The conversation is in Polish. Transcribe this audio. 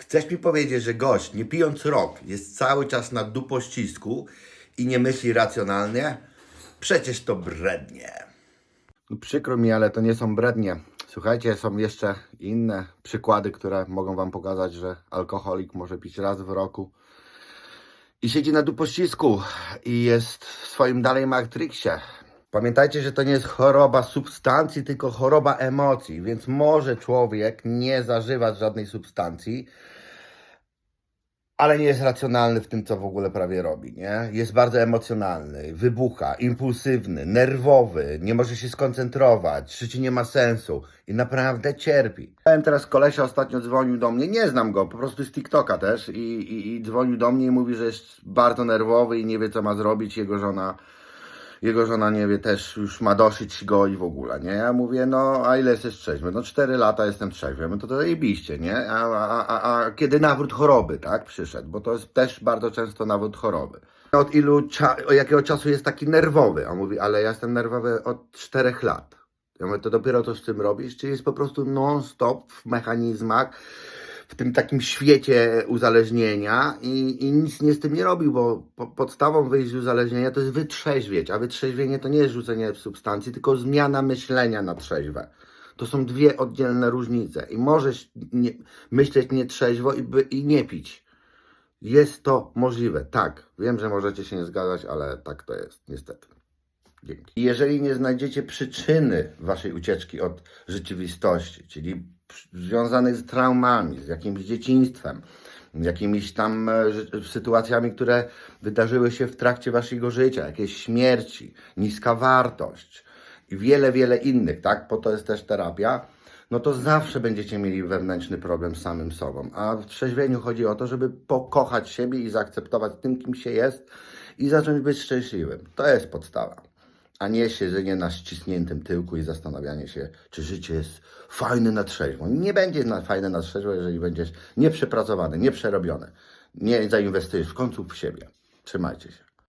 Chcesz mi powiedzieć, że gość, nie pijąc rok, jest cały czas na dupościsku i nie myśli racjonalnie? Przecież to brednie. No przykro mi, ale to nie są brednie. Słuchajcie, są jeszcze inne przykłady, które mogą Wam pokazać, że alkoholik może pić raz w roku i siedzi na dupościsku i jest w swoim dalej Matrixie. Pamiętajcie, że to nie jest choroba substancji, tylko choroba emocji, więc może człowiek nie zażywać żadnej substancji, ale nie jest racjonalny w tym, co w ogóle prawie robi, nie? Jest bardzo emocjonalny, wybucha, impulsywny, nerwowy, nie może się skoncentrować, życie nie ma sensu i naprawdę cierpi. Miałem teraz kolesia, ostatnio dzwonił do mnie, nie znam go, po prostu z TikToka też i, i, i dzwonił do mnie i mówi, że jest bardzo nerwowy i nie wie, co ma zrobić, jego żona jego żona nie wie też, już ma dosyć go i w ogóle, nie? Ja mówię, no a ile jesteś trzeźwy? No 4 lata jestem trzeźwy, no to to zajebiście, nie? A, a, a, a kiedy nawrót choroby, tak, przyszedł? Bo to jest też bardzo często nawrót choroby. Od ilu, od jakiego czasu jest taki nerwowy? On mówi, ale ja jestem nerwowy od 4 lat. Ja mówię, to dopiero to z tym robisz? Czy jest po prostu non-stop w mechanizmach, w tym takim świecie uzależnienia i, i nic nie z tym nie robił, bo po, podstawą wyjść z uzależnienia to jest wytrzeźwieć, a wytrzeźwienie to nie jest rzucenie substancji, tylko zmiana myślenia na trzeźwe. To są dwie oddzielne różnice i możesz nie, myśleć nietrzeźwo i, by, i nie pić. Jest to możliwe, tak. Wiem, że możecie się nie zgadzać, ale tak to jest, niestety. Dzięki. Jeżeli nie znajdziecie przyczyny waszej ucieczki od rzeczywistości, czyli związanych z traumami, z jakimś dzieciństwem, jakimiś tam e, sytuacjami, które wydarzyły się w trakcie waszego życia, jakieś śmierci, niska wartość i wiele, wiele innych, tak? Po to jest też terapia. No to zawsze będziecie mieli wewnętrzny problem z samym sobą. A w trzeźwieniu chodzi o to, żeby pokochać siebie i zaakceptować tym, kim się jest i zacząć być szczęśliwym. To jest podstawa a nie siedzenie na ścisniętym tyłku i zastanawianie się, czy życie jest fajne na trzeźwo. Nie będzie na, fajne na trzeźwo, jeżeli będziesz nieprzepracowany, nieprzerobiony, nie zainwestujesz w końcu w siebie. Trzymajcie się.